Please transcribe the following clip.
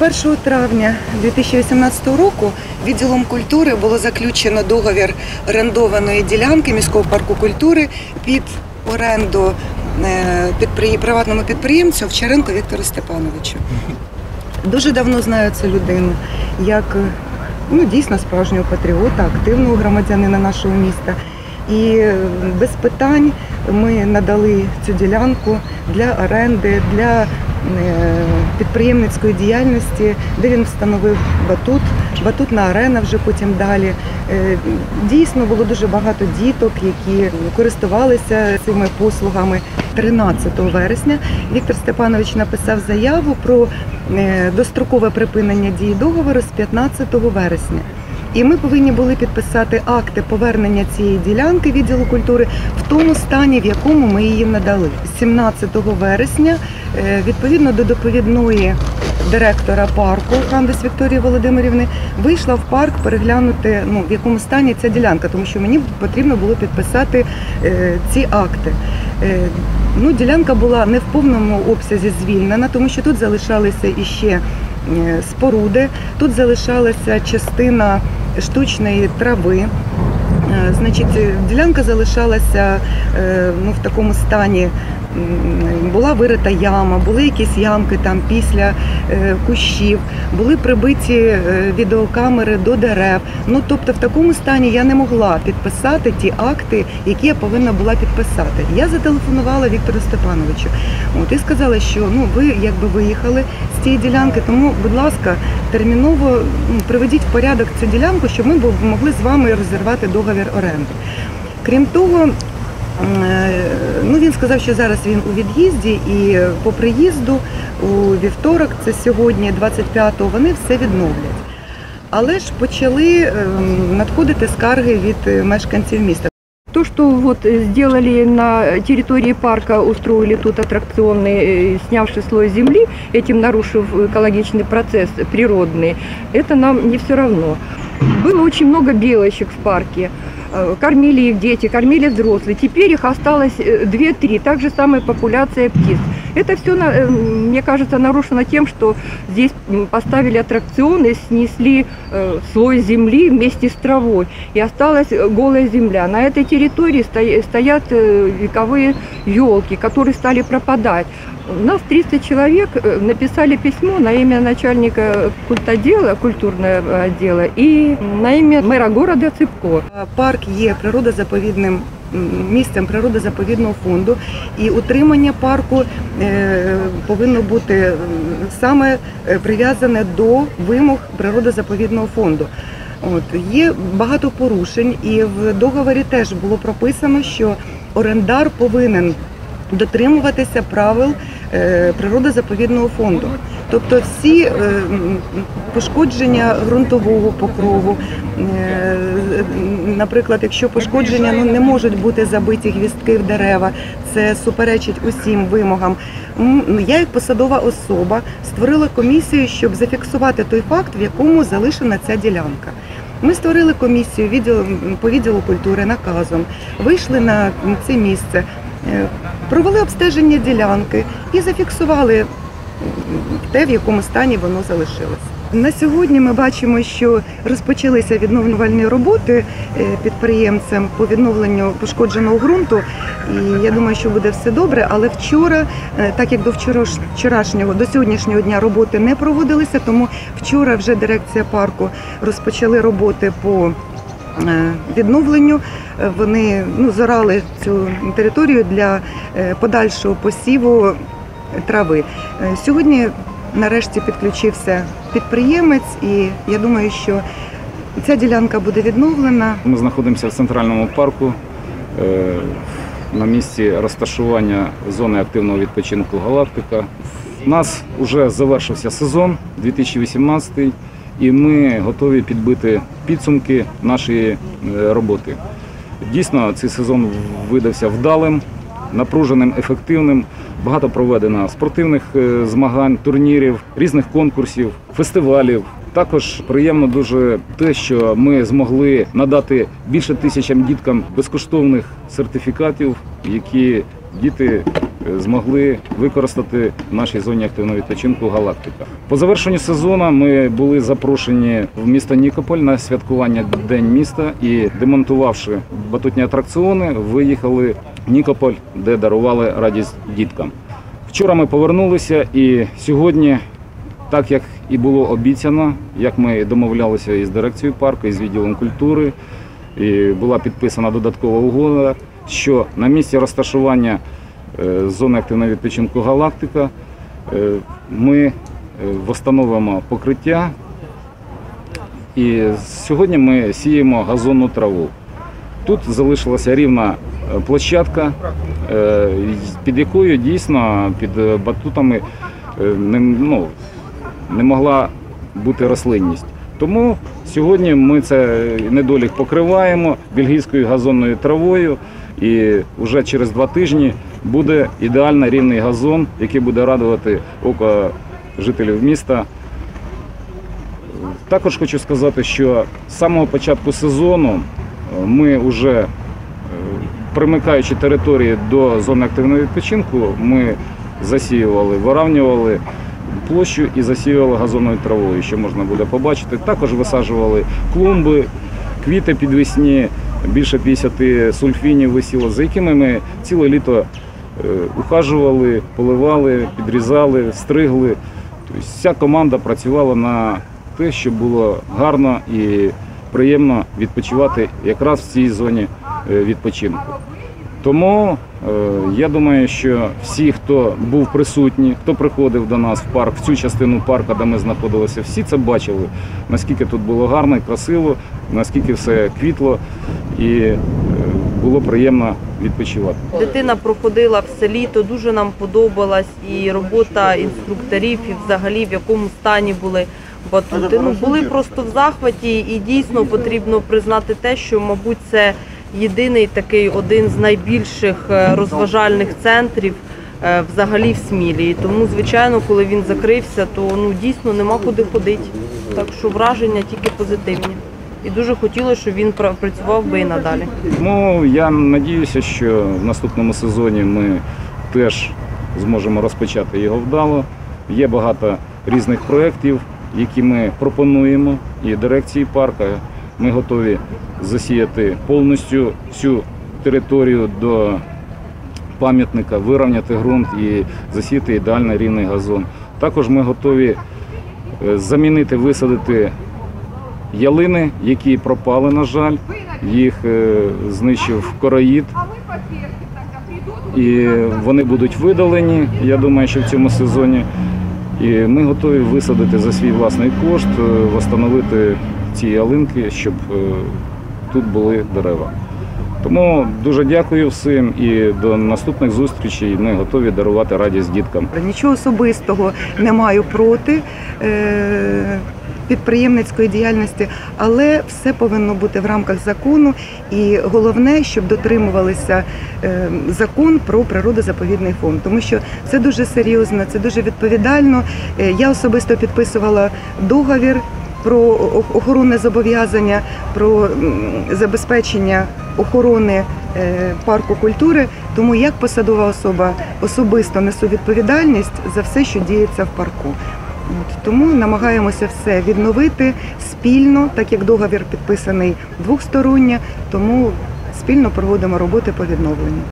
1 травня 2018 року відділом культури було заключено договір орендованої ділянки міського парку культури під оренду е, підприє- приватному підприємцю Овчаренко Віктору Степановичу. Дуже давно знаю цю людину як ну, дійсно справжнього патріота, активного громадянина нашого міста. І без питань ми надали цю ділянку для оренди, для е, підприємницької діяльності, де він встановив батут, батутна арена вже потім далі. Е, Дійсно було дуже багато діток, які користувалися цими послугами. 13 вересня Віктор Степанович написав заяву про е, дострокове припинення дії договору з 15 вересня. І ми повинні були підписати акти повернення цієї ділянки відділу культури в тому стані, в якому ми її надали. 17 вересня, е, відповідно до доповідної директора парку Хандес Вікторії Володимирівни, вийшла в парк переглянути, ну в якому стані ця ділянка, тому що мені потрібно було підписати е, ці акти. Е, Ну, ділянка була не в повному обсязі звільнена, тому що тут залишалися іще споруди, тут залишалася частина штучної трави. Е, Значить, е, ділянка залишалася е, ну, в такому стані. Була вирита яма, були якісь ямки там після е, кущів, були прибиті е, відеокамери до дерев. Ну тобто, в такому стані я не могла підписати ті акти, які я повинна була підписати. Я зателефонувала Віктору Степановичу. От і сказала, що ну ви якби виїхали з цієї ділянки, тому, будь ласка, терміново ну, приведіть в порядок цю ділянку, щоб ми могли з вами розірвати договір оренди. Крім того, е, ну він сказав, що зараз він у від'їзді, і по приїзду у вівторок, це сьогодні, 25-го, вони все відновлять. Але ж почали ем, надходити скарги від е, мешканців міста. То, что вот э, сделали на территории парка, устроили тут аттракционы, э, снявший слой земли, этим нарушив экологичный процесс природный, это нам не все равно. Было очень много белочек в парке. Э, Кормили их дети, кормили взрослые. Теперь их осталось э, 2-3. Так же самая популяция птиц. Это все, мне кажется, нарушено тем, что здесь поставили аттракционы, снесли э, слой земли вместе с травой. И осталась э, голая земля. На этой территории сто- стоят э, вековые елки, которые стали пропадать. У нас 300 человек э, написали письмо на имя начальника культотдела, культурного отдела и на имя мэра города Цыпко. Парк є природозаповідним місцем природозаповідного фонду, і утримання парку е, повинно бути саме е, прив'язане до вимог природозаповідного фонду. От є багато порушень, і в договорі теж було прописано, що орендар повинен дотримуватися правил е, природозаповідного фонду. Тобто всі е, пошкодження ґрунтового покрову, е, наприклад, якщо пошкодження ну, не можуть бути забиті гвістки в дерева, це суперечить усім вимогам. Ну, Я, як посадова особа, створила комісію, щоб зафіксувати той факт, в якому залишена ця ділянка. Ми створили комісію по відділу культури наказом, вийшли на це місце, е, провели обстеження ділянки і зафіксували те, в якому стані воно залишилося. На сьогодні ми бачимо, що розпочалися відновлювальні роботи е, підприємцем по відновленню пошкодженого ґрунту. І я думаю, що буде все добре. Але вчора, е, так як до вчорашнього, до сьогоднішнього дня роботи не проводилися, тому вчора вже дирекція парку розпочали роботи по е, відновленню. Вони ну, зорали цю територію для е, подальшого посіву трави. Е, Сьогодні нарешті підключився підприємець, і я думаю, що ця ділянка буде відновлена. Ми знаходимося в центральному парку е, на місці розташування зони активного відпочинку Галактика. У нас вже завершився сезон 2018 і ми готові підбити підсумки нашої роботи. Дійсно, цей сезон видався вдалим, напруженим, ефективним. Багато проведено спортивних е, змагань, турнірів, різних конкурсів, фестивалів. Також приємно дуже те, що ми змогли надати більше тисячам діткам безкоштовних сертифікатів, які діти змогли використати в нашій зоні активного відпочинку Галактика. По завершенню сезону ми були запрошені в місто Нікополь на святкування День міста і демонтувавши батутні атракціони, виїхали в Нікополь, де дарували радість діткам. Вчора ми повернулися і сьогодні, так як і було обіцяно, як ми домовлялися із дирекцією парку, із відділом культури, і була підписана додаткова угода, що на місці розташування зони активного відпочинку Галактика е, ми е, встановимо покриття. І сьогодні ми сіємо газонну траву. Тут залишилася рівна е, площадка, е, під якою дійсно під е, батутами е, не, ну, не могла бути рослинність. Тому сьогодні ми це недолік покриваємо бельгійською газонною травою, і вже через два тижні буде ідеально рівний газон, який буде радувати око жителів міста. Також хочу сказати, що з самого початку сезону е, ми вже е, примикаючи території до зони активного відпочинку, ми засіювали, виравнювали площу і засіювали газонною травою, що можна буде побачити. Також висаджували клумби, квіти підвесні, більше 50 сульфінів висіло, за якими ми ціле літо ухажували, поливали, підрізали, стригли. Тобто вся команда працювала на те, щоб було гарно і приємно відпочивати якраз в цій зоні е, відпочинку. Тому е, я думаю, що всі, хто був присутній, хто приходив до нас в парк, в цю частину парку, де ми знаходилися, всі це бачили, наскільки тут було гарно і красиво, наскільки все квітло і е, було приємно відпочивати. Дитина проходила все літо, дуже нам подобалась і робота інструкторів, і взагалі в якому стані були батути. Ну були просто в захваті, і дійсно потрібно признати те, що, мабуть, це єдиний такий один з найбільших е, розважальних центрів. е, Взагалі в Смілі. Тому, звичайно, коли він закрився, то ну дійсно нема куди ходити. Так що враження тільки позитивні. І дуже хотілося, щоб він пра- працював би і надалі. Ну я надіюся, що в наступному сезоні ми теж зможемо розпочати його вдало. Є багато різних проєктів, які ми пропонуємо і дирекції парка. Ми готові засіяти повністю всю територію до пам'ятника, вирівняти ґрунт і засіяти ідеально рівний газон. Також ми готові е, замінити, висадити ялини, які пропали, на жаль, їх е, знищив короїд. І вони будуть видалені, я думаю, що в цьому сезоні. І ми готові висадити за свій власний кошт, е, встановити ці ялинки, щоб е, тут були дерева. Тому дуже дякую всім і до наступних зустрічей. Ми готові дарувати радість діткам. Нічого особистого не маю проти підприємницької діяльності, але все повинно бути в рамках закону. І головне, щоб дотримувалися е, закон про природозаповідний фонд, тому що це дуже серйозно, це дуже відповідально. Е, я особисто підписувала договір. Про охоронне зобов'язання, про забезпечення охорони е, парку культури. Тому як посадова особа особисто несу відповідальність за все, що діється в парку. От, Тому намагаємося все відновити спільно, так як договір підписаний двохсторонньо, тому спільно проводимо роботи по відновленню.